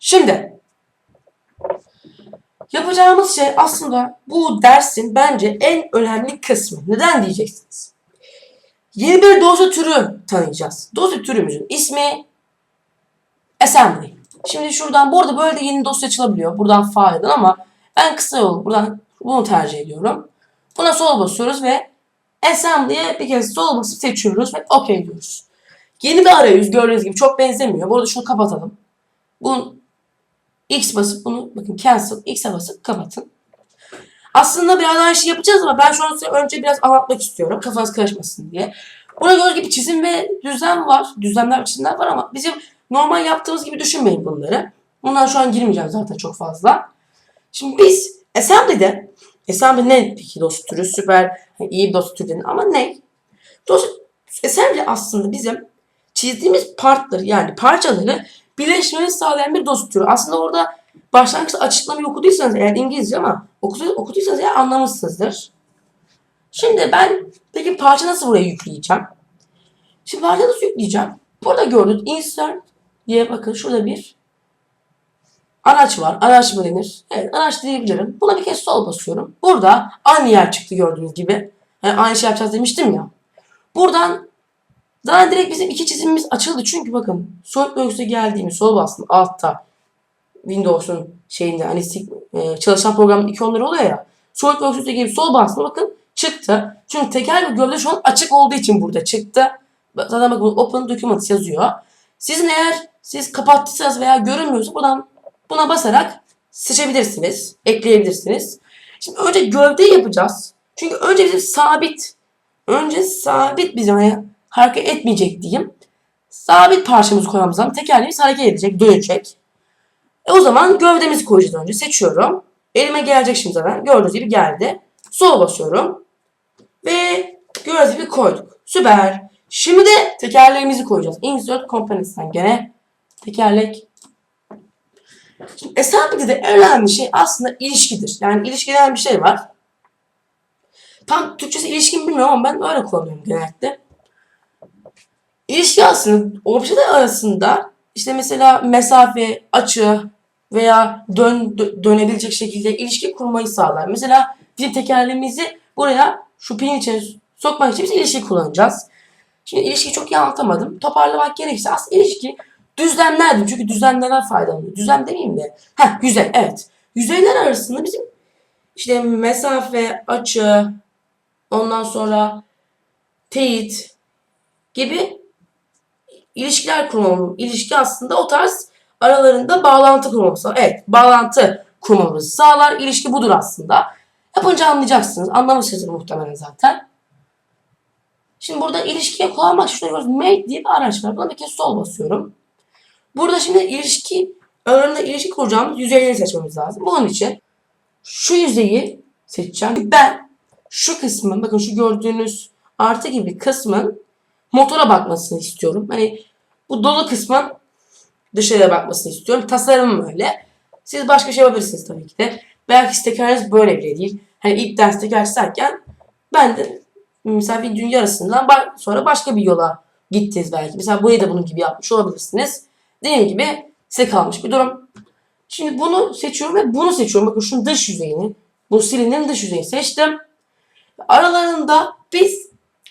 Şimdi yapacağımız şey aslında bu dersin bence en önemli kısmı. Neden diyeceksiniz? Yeni bir dosya türü tanıyacağız. Dosya türümüzün ismi assembly. Şimdi şuradan bu arada böyle de yeni dosya açılabiliyor. Buradan faydadan ama ben kısa yol buradan bunu tercih ediyorum. Buna sol basıyoruz ve assembly'e bir kez sol basıp seçiyoruz ve OK diyoruz. Yeni bir arayüz gördüğünüz gibi çok benzemiyor. Bu arada şunu kapatalım. Bunu X basıp bunu bakın cancel X'e basıp kapatın. Aslında biraz daha şey yapacağız ama ben şu an size önce biraz anlatmak istiyorum. Kafanız karışmasın diye. Burada gördüğünüz gibi çizim ve düzlem var. Düzlemler çizimler var ama bizim normal yaptığımız gibi düşünmeyin bunları. Bundan şu an girmeyeceğim zaten çok fazla. Şimdi biz Assembly'de Assembly ne peki dosya türü? Süper iyi bir dosya türü ama ne? Dosya, Assembly aslında bizim çizdiğimiz partları yani parçaları birleşmeni sağlayan bir dosya türü. Aslında orada başlangıçta açıklamayı okuduysanız eğer İngilizce ama okudu- okuduysanız eğer anlamışsınızdır. Şimdi ben peki parça nasıl buraya yükleyeceğim? Şimdi parça nasıl yükleyeceğim? Burada gördüğünüz insert diye bakın şurada bir araç var. Araç mı denir? Evet araç diyebilirim. Buna bir kez sol basıyorum. Burada aynı yer çıktı gördüğünüz gibi. Yani aynı şey yapacağız demiştim ya. Buradan Zaten direkt bizim iki çizimimiz açıldı. Çünkü bakın SolidWorks'e geldiğimiz sol bastım altta Windows'un şeyinde hani e, çalışan programın ikonları oluyor ya. SolidWorks'e gelip sol bastım bakın çıktı. Çünkü teker ve gövde şu an açık olduğu için burada çıktı. Zaten bakın Open Documents yazıyor. Sizin eğer siz kapattıysanız veya görünmüyorsa buradan buna basarak seçebilirsiniz. Ekleyebilirsiniz. Şimdi önce gövdeyi yapacağız. Çünkü önce bizim sabit önce sabit bizim hani hareket etmeyecek diyeyim. Sabit parçamızı koymamız zaman tekerleğimiz hareket edecek, dönecek. E o zaman gövdemizi koyacağız önce. Seçiyorum. Elime gelecek şimdi zaten. Gördüğünüz gibi geldi. Sol basıyorum. Ve gördüğünüz gibi koyduk. Süper. Şimdi de tekerleğimizi koyacağız. Insert Components'ten gene tekerlek. Şimdi Assembly'de en önemli şey aslında ilişkidir. Yani ilişki denen bir şey var. Tam Türkçesi ilişkin bilmiyorum ama ben öyle kullanıyorum genellikle. İlişki aslında objeler arasında işte mesela mesafe, açı veya dön, dö- dönebilecek şekilde ilişki kurmayı sağlar. Mesela bizim tekerleğimizi buraya şu pinin içine sokmak için biz ilişki kullanacağız. Şimdi ilişkiyi çok iyi anlatamadım. Toparlamak gerekirse aslında ilişki düzlemlerdir. Çünkü düzlemlerden faydalanıyor. Düzlem demeyeyim de. Heh yüzey evet. Yüzeyler arasında bizim işte mesafe, açı, ondan sonra teyit gibi ilişkiler kurmamız, ilişki aslında o tarz aralarında bağlantı kurmamız. Evet, bağlantı kurmamızı sağlar. İlişki budur aslında. Yapınca anlayacaksınız. Anlamışsınızdır muhtemelen zaten. Şimdi burada ilişkiye kullanmak için gördüğünüz make diye bir araç var. Buna bir kez sol basıyorum. Burada şimdi ilişki, aralarında ilişki kuracağımız yüzeyleri seçmemiz lazım. Bunun için şu yüzeyi seçeceğim. Ben şu kısmın, bakın şu gördüğünüz artı gibi kısmın motora bakmasını istiyorum. Hani bu dolu kısmın dışarıya bakmasını istiyorum. Tasarımım öyle. Siz başka şey yapabilirsiniz tabii ki de. Belki tekeriniz böyle bile değil. Hani ilk ders teker çizerken ben de mesela videonun yarısından sonra başka bir yola gittiniz belki. Mesela burayı da bunun gibi yapmış olabilirsiniz. Dediğim gibi size kalmış bir durum. Şimdi bunu seçiyorum ve bunu seçiyorum. Bakın şunun dış yüzeyini. Bu silinin dış yüzeyini seçtim. Aralarında biz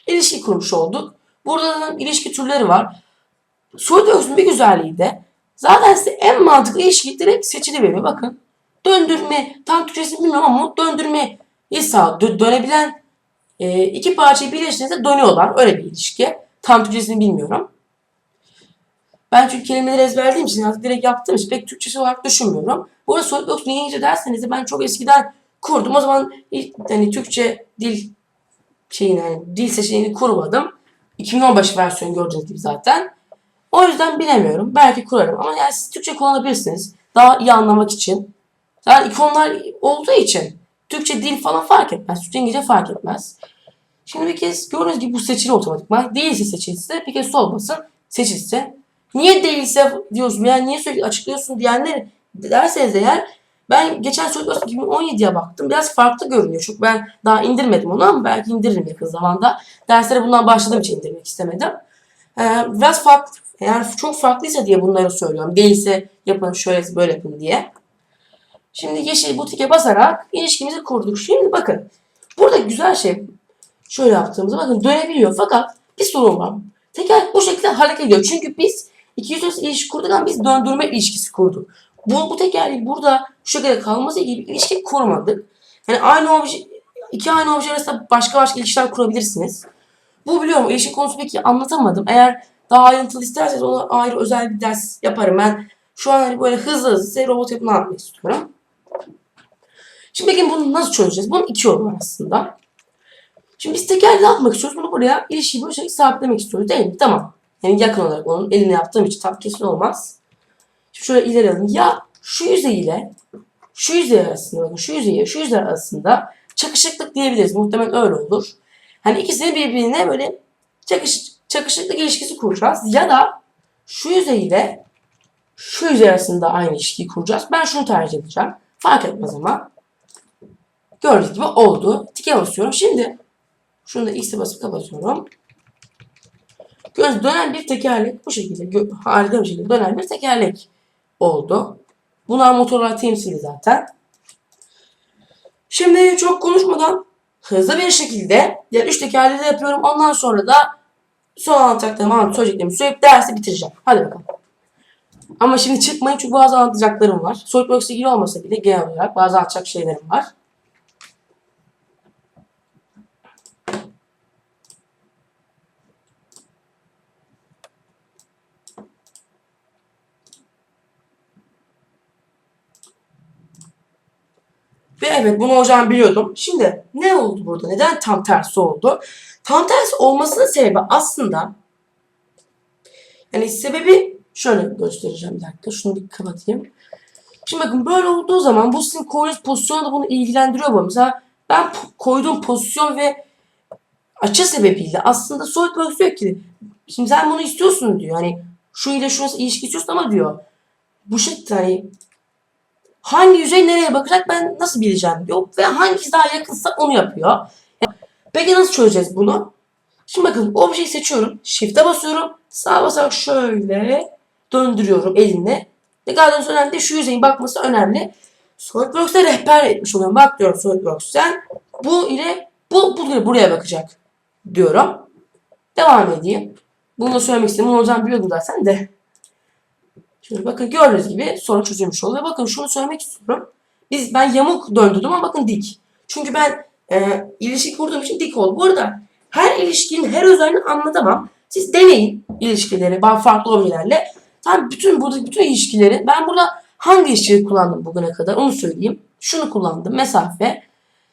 ilişki kurmuş olduk. Burada da ilişki türleri var. SolidWorks'un bir güzelliği de zaten size en mantıklı ilişki direkt seçili veriyor. Bakın döndürme, tam Türkçesini bilmiyorum ama döndürme sağ dö- dönebilen e, iki parçayı birleştirince dönüyorlar. Öyle bir ilişki. Tam Türkçesini bilmiyorum. Ben çünkü kelimeleri ezberlediğim için yani direkt yaptığım için pek Türkçesi olarak düşünmüyorum. Bu arada SolidWorks niye İngilizce derseniz de ben çok eskiden kurdum. O zaman hani Türkçe dil şeyini yani dil seçeneğini kurmadım. 2015 versiyonu gördüğünüz gibi zaten. O yüzden bilemiyorum. Belki kurarım ama yani siz Türkçe kullanabilirsiniz. Daha iyi anlamak için. Yani ikonlar olduğu için Türkçe dil falan fark etmez. Türkçe İngilizce fark etmez. Şimdi bir kez gördüğünüz gibi bu seçili otomatikman. Değilse seçilse bir kez sol basın seçilsin. Niye değilse diyorsun yani niye sürekli açıklıyorsun diyenler derseniz eğer ben geçen SolidWorks 2017'ye baktım. Biraz farklı görünüyor. Çünkü ben daha indirmedim onu ama belki indiririm yakın zamanda. Derslere bundan başladığım için indirmek istemedim. Ee, biraz farklı. Eğer çok farklıysa diye bunları söylüyorum. Değilse yapın şöyle böyle yapın diye. Şimdi yeşil butike basarak ilişkimizi kurduk. Şimdi bakın. Burada güzel şey şöyle yaptığımızda bakın dönebiliyor. Fakat bir sorun var. Teker bu şekilde hareket ediyor. Çünkü biz 200 arası ilişki kurduk ama biz döndürme ilişkisi kurduk. Bu, bu tekerleği burada şu şekilde kalması gibi ilişki kurmadık. Yani aynı obje, iki aynı obje arasında başka başka ilişkiler kurabilirsiniz. Bu biliyorum ilişki konusu peki anlatamadım. Eğer daha ayrıntılı isterseniz ona ayrı özel bir ders yaparım. Ben şu an hani böyle hızlı hızlı size robot yapımı anlatmak istiyorum. Şimdi peki bunu nasıl çözeceğiz? Bunun iki yolu var aslında. Şimdi biz tekerle yapmak istiyoruz. Bunu buraya ilişkiyi bu şekilde sabitlemek istiyoruz değil mi? Tamam. Yani yakın olarak onun eline yaptığım için tam kesin olmaz. Şimdi şöyle ileri alalım. Ya şu yüzey ile şu yüzey arasında şu yüzey şu yüzey arasında çakışıklık diyebiliriz. Muhtemelen öyle olur. Hani ikisini birbirine böyle çakış, çakışıklık ilişkisi kuracağız. Ya da şu yüzey ile şu yüzey arasında aynı ilişkiyi kuracağız. Ben şunu tercih edeceğim. Fark etmez ama. Gördüğünüz gibi oldu. Tike basıyorum. Şimdi şunu da X'e basıp kapatıyorum. Göz dönen bir tekerlek bu şekilde harika bir şekilde dönen bir tekerlek oldu. Bunlar motorlar temsili zaten. Şimdi çok konuşmadan hızlı bir şekilde diğer üç tekerleği de yapıyorum. Ondan sonra da son anlatacaklarımı anlatıp söyleyeceklerimi söyleyip dersi bitireceğim. Hadi bakalım. Ama şimdi çıkmayın çünkü bazı anlatacaklarım var. SolidWorks'la ilgili olmasa bile genel olarak bazı anlatacak şeylerim var. Ve evet bunu hocam biliyordum. Şimdi ne oldu burada? Neden tam tersi oldu? Tam tersi olmasının sebebi aslında yani sebebi şöyle göstereceğim bir dakika. Şunu bir kapatayım. Şimdi bakın böyle olduğu zaman bu sizin koyduğunuz pozisyonu da bunu ilgilendiriyor bu. Mesela ben koyduğum pozisyon ve açı sebebiyle aslında SolidWorks diyor ki şimdi sen bunu istiyorsun diyor. Hani şu ile şurası ilişki istiyorsun ama diyor bu şekilde hani hangi yüzey nereye bakacak ben nasıl bileceğim diyor. Ve hangisi daha yakınsa onu yapıyor. Peki nasıl çözeceğiz bunu? Şimdi bakın objeyi seçiyorum. Shift'e basıyorum. Sağa basarak şöyle döndürüyorum elimle. Ne kadar önemli değil. Şu yüzeyin bakması önemli. SolidWorks'e rehber etmiş oluyorum. Bak diyorum SolidWorks'ten bu ile bu, bu buraya bakacak diyorum. Devam edeyim. Bunu da söylemek istedim. Bunu hocam biliyordum zaten de. Şimdi bakın gördüğünüz gibi sorun çözülmüş oluyor. Bakın şunu söylemek istiyorum. Biz ben yamuk döndürdüm ama bakın dik. Çünkü ben e, ilişki kurduğum için dik oldu. Bu arada her ilişkinin her özelliğini anlatamam. Siz deneyin ilişkileri farklı objelerle. Tam bütün buradaki bütün ilişkileri ben burada hangi ilişkiyi kullandım bugüne kadar onu söyleyeyim. Şunu kullandım mesafe.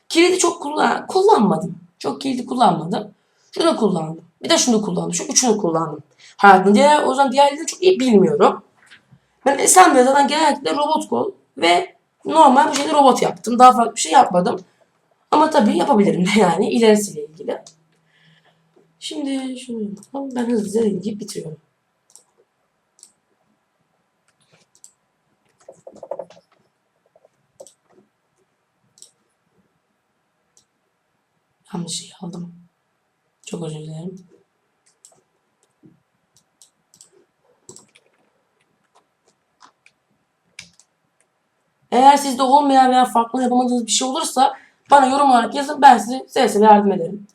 Kilidi çok kullan kullanmadım. Çok kilidi kullanmadım. Şunu kullandım. Bir de şunu kullandım. Şu üçünü kullandım. Hayatımda diğer, o zaman diğerlerini çok iyi bilmiyorum. Ben Assembly'de zaten genellikle robot kol ve normal bir şekilde robot yaptım. Daha farklı bir şey yapmadım. Ama tabii yapabilirim de yani ilerisiyle ilgili. Şimdi şunu yapalım. Ben hızlıca ilgili bitiriyorum. Yanlış şey aldım. Çok özür dilerim. Eğer sizde olmayan veya farklı yapamadığınız bir şey olursa bana yorum olarak yazın ben size seve seve yardım ederim.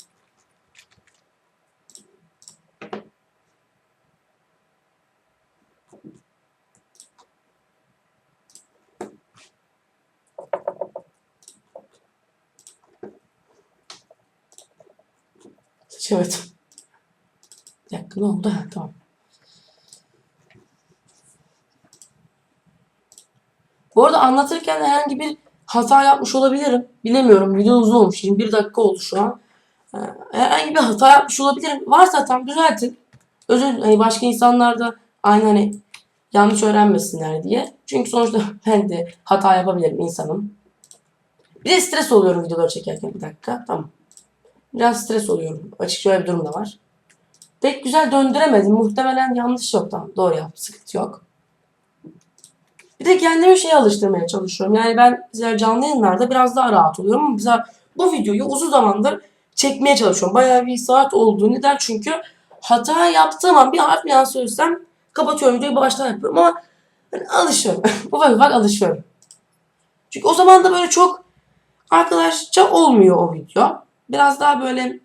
Evet. Bir dakika ne oldu? Ha, tamam. Bu arada anlatırken herhangi bir hata yapmış olabilirim. Bilemiyorum. Video uzun olmuş. 21 dakika oldu şu an. Ee, Herhangi bir hata yapmış olabilirim. Varsa tam düzeltin. Özür hani başka insanlar da aynı hani yanlış öğrenmesinler diye. Çünkü sonuçta ben de hata yapabilirim insanım. Bir de stres oluyorum videoları çekerken. Bir dakika. Tamam. Biraz stres oluyorum. Açıkça öyle bir durum da var. Pek güzel döndüremedim. Muhtemelen yanlış yok. Tamam. Doğru yaptım. Sıkıntı yok. Bir de kendimi şeye alıştırmaya çalışıyorum. Yani ben mesela canlı yayınlarda biraz daha rahat oluyorum ama mesela bu videoyu uzun zamandır çekmeye çalışıyorum. Bayağı bir saat oldu. Neden? Çünkü hata yaptığım an bir harf yanlış söylesem kapatıyorum videoyu baştan yapıyorum ama ben alışıyorum. ufak ufak alışıyorum. Çünkü o zaman da böyle çok arkadaşça olmuyor o video. Biraz daha böyle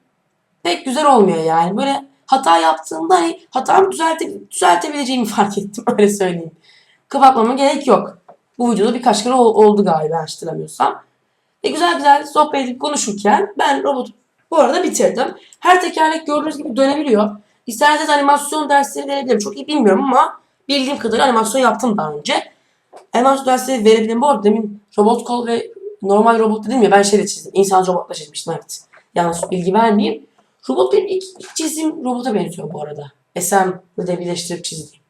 pek güzel olmuyor yani. Böyle hata yaptığımda hani hatamı düzelte, düzeltebileceğimi fark ettim öyle söyleyeyim. Kapatmama gerek yok. Bu videoda birkaç kere ol- oldu galiba hatırlamıyorsam. E güzel güzel sohbet edip konuşurken ben robotu bu arada bitirdim. Her tekerlek gördüğünüz gibi dönebiliyor. İsterseniz animasyon dersleri verebilirim. Çok iyi bilmiyorum ama bildiğim kadarıyla animasyon yaptım daha önce. Animasyon dersleri verebilirim. Bu arada demin robot kol ve normal robot dedim ya ben şeyle çizdim. İnsan robotla çizmiştim evet. Yanlış bilgi vermeyeyim. Robot benim ilk, çizdiğim robota benziyor bu arada. SM ile birleştirip çizdiğim.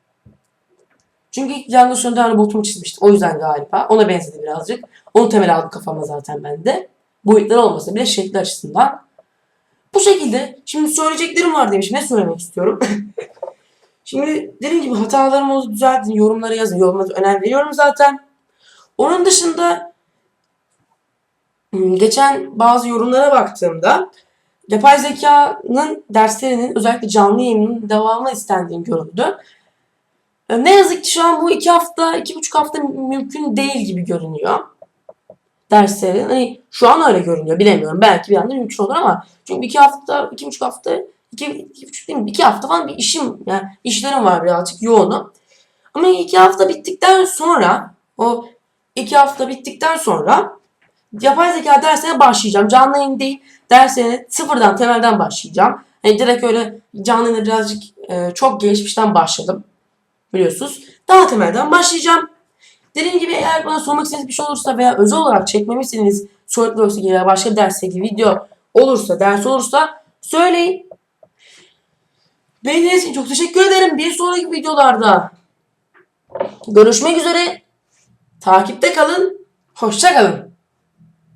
Çünkü ilk Django Sönder robotumu çizmiştim. O yüzden galiba. Ona benzedi birazcık. Onu temel aldım kafama zaten bende. Boyutları olmasa bile şekli açısından. Bu şekilde. Şimdi söyleyeceklerim var demişim. Ne söylemek istiyorum? Şimdi dediğim gibi hatalarım oldu düzeltin. Yorumlara yazın. Yorumlara önem veriyorum zaten. Onun dışında hmm, geçen bazı yorumlara baktığımda yapay zekanın derslerinin özellikle canlı yayının devamı istendiğini görüldü. E, Ne yazık ki şu an bu iki hafta, iki buçuk hafta mümkün değil gibi görünüyor. Derslerin. Hani şu an öyle görünüyor. Bilemiyorum. Belki bir anda mümkün olur ama çünkü iki hafta, iki buçuk hafta, iki, iki buçuk değil mi? İki hafta falan bir işim, yani işlerim var birazcık yoğunum. Ama iki hafta bittikten sonra, o iki hafta bittikten sonra yapay zeka dersine başlayacağım. Canlı yayın değil, dersine sıfırdan, temelden başlayacağım. Hani direkt öyle canlı yayına birazcık e, çok gelişmişten başladım biliyorsunuz. Daha temelden başlayacağım. Dediğim gibi eğer bana sormak istediğiniz bir şey olursa veya özel olarak çekmemi istediğiniz SolidWorks'e ilgili veya başka ilgili video olursa, ders olursa söyleyin. Beğendiğiniz için çok teşekkür ederim. Bir sonraki videolarda görüşmek üzere. Takipte kalın. Hoşça kalın.